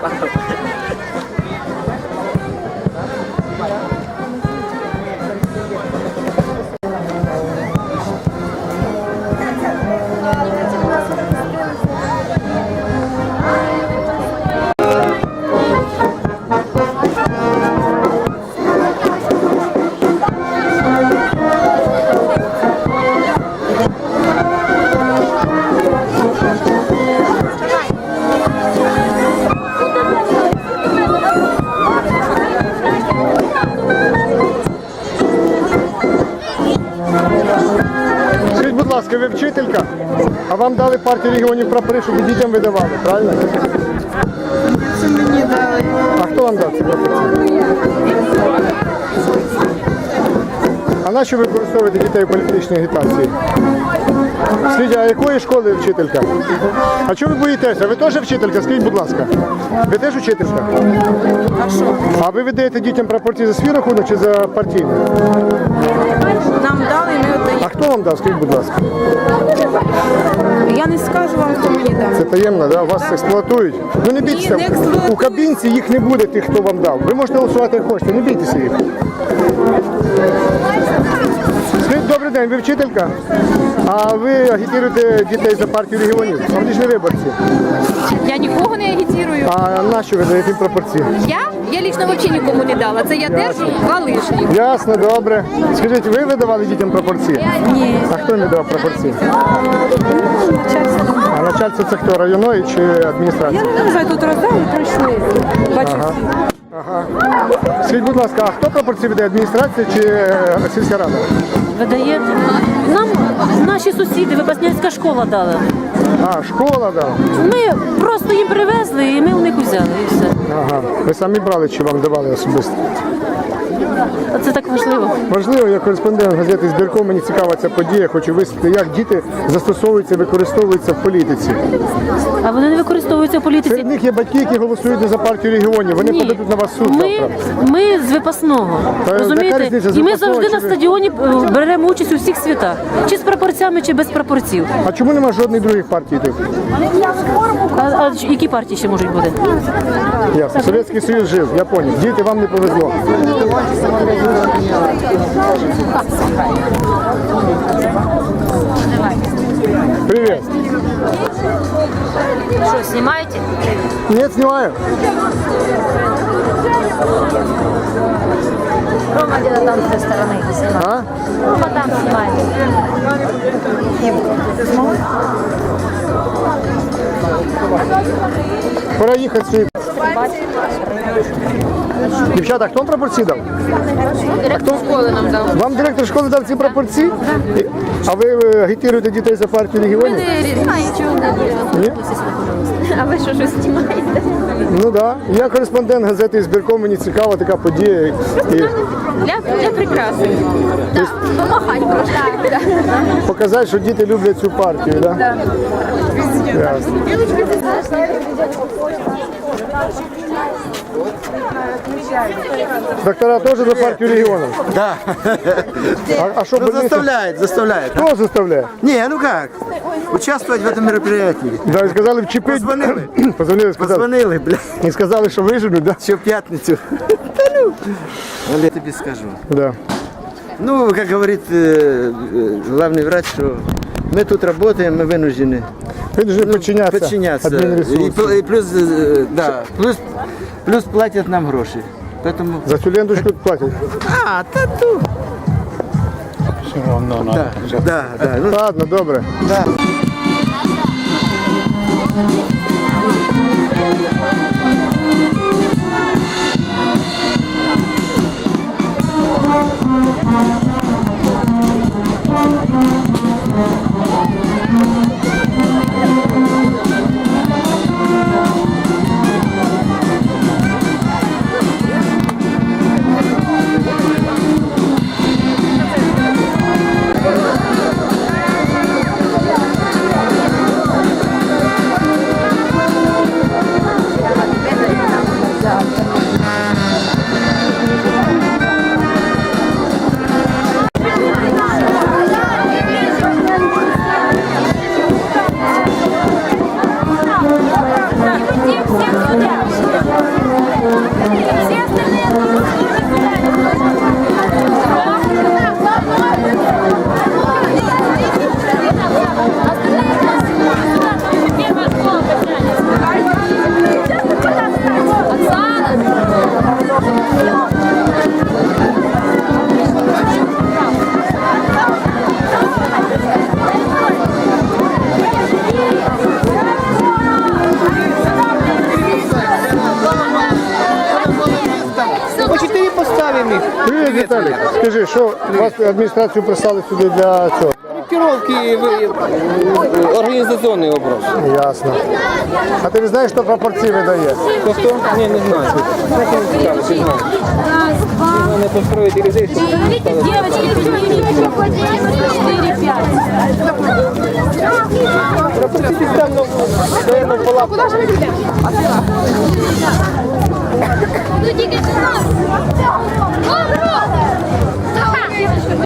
Скажіть, вам дали партію регіонів прапори, щоб ви дітям видавали, правильно? Це мені дали. А хто вам дав ці прапорці? А на що ви використовуєте дітей у політичній агітації? Скажіть, а якої школи вчителька? А чого ви боїтеся? Ви теж вчителька? Скажіть, будь ласка. Ви теж вчителька? А що? А ви видаєте дітям прапорці за свій рахунок чи за партійний? Нам дали, ми А хто вам дав? Скажіть, будь ласка. Я не скажу вам, хто мені дав. Це таємно, да? вас експлуатують. Ну не бійтеся. не експлуатують. У кабінці їх не буде тих, хто вам дав. Ви можете голосувати як хочете, не бійтеся їх. Добрий день, ви вчителька? А ви агітуєте дітей за партію регіонів? Вони ж не виборці. Я нікого не агітірую. А на що ви даєте пропорції? Я? Я лично взагалі нікому не дала. Це я держу два лишні. Ясно, добре. Скажіть, ви видавали дітям пропорції? Ні. А хто не давав пропорції? А начальство це хто, районної чи адміністрації? Я не знаю, тут роздали, пройшли. Бачу. Ага. Скажіть, будь ласка, а хто пропорції веде? Адміністрація чи е, сільська рада? Видає. Нам наші сусіди, Випаснянська школа дали. А, школа, да. Ми просто їм привезли і ми у них взяли і все. Ага. Ви самі брали чи вам давали особисто? Це так важливо. Важливо, я кореспондент газети збірком, мені цікава ця подія. Хочу висвітлити, як діти застосовуються, використовуються в політиці. А вони не використовуються в політиці. Серед них є батьки, які голосують не за партію регіонів. Вони Ні. подадуть на вас суд Ми, завтра. ми з випасного. Та Розумієте? різниця, з І ми випасного завжди чи на ви- стадіоні е, беремо участь у всіх святах. Чи з прапорцями, чи без прапорців. А чому немає жодних других партій тут? А, а ч- які партії ще можуть бути? Ясно. Совєтський Союз жив, я поняв. Діти, вам не повезло. Привет. Що, знімаєте? Нет, снимаю. Рома где-то там з сторони знімає. А? Рома там знімає. Пора їхати сюди. Дівчата, хто вам прапорці дав? Директор школи нам дав. Вам директор школи дав ці прапорці? А ви е, агітуєте дітей за партію регіонів? Нічого не? А ви що, щось знімаєте? Ну так. Я кореспондент газети збірком, мені цікава така подія. Для, для прикраси. Так, помахать просто. показати, що діти люблять цю партію, так? Доктора теж за партію регіонів? Да. А, а що Ну, заставляет, заставляет. Хто заставляє? Не, ну как? Участвовать в этом мероприятии. Да, і сказали вчепити. Позвонили. Позвонили, сказали. Позвонили, бля, І сказали, що виженуть, да? еще в пятницу. Да. Ну, Я тебе скажу. Да. Ну, как говорит э, э, главный врач, что мы тут работаем, мы вынуждены Він же ну, подчиняться, подчиняться. И, адмінресурсу. пл- и плюс, э, да, плюс, плюс платят нам гроши. Поэтому... За цю ленточку платять. А, та ту. Да, да, да. Ну, Ладно, добре. да. Thank you. Віталій, скажи, що вас адміністрацію прислали сюди для цього? Корректировки, вы- организационный вопрос. Ясно. А ти не знаєш, хто прапорці видає? Кто кто? Не, не знаю. Не цікаво, не знаю. Надо построить ирригейшн. Девочки, четыре, пять. Пропустите там, ну, наверное, в палатку. Буду тільки.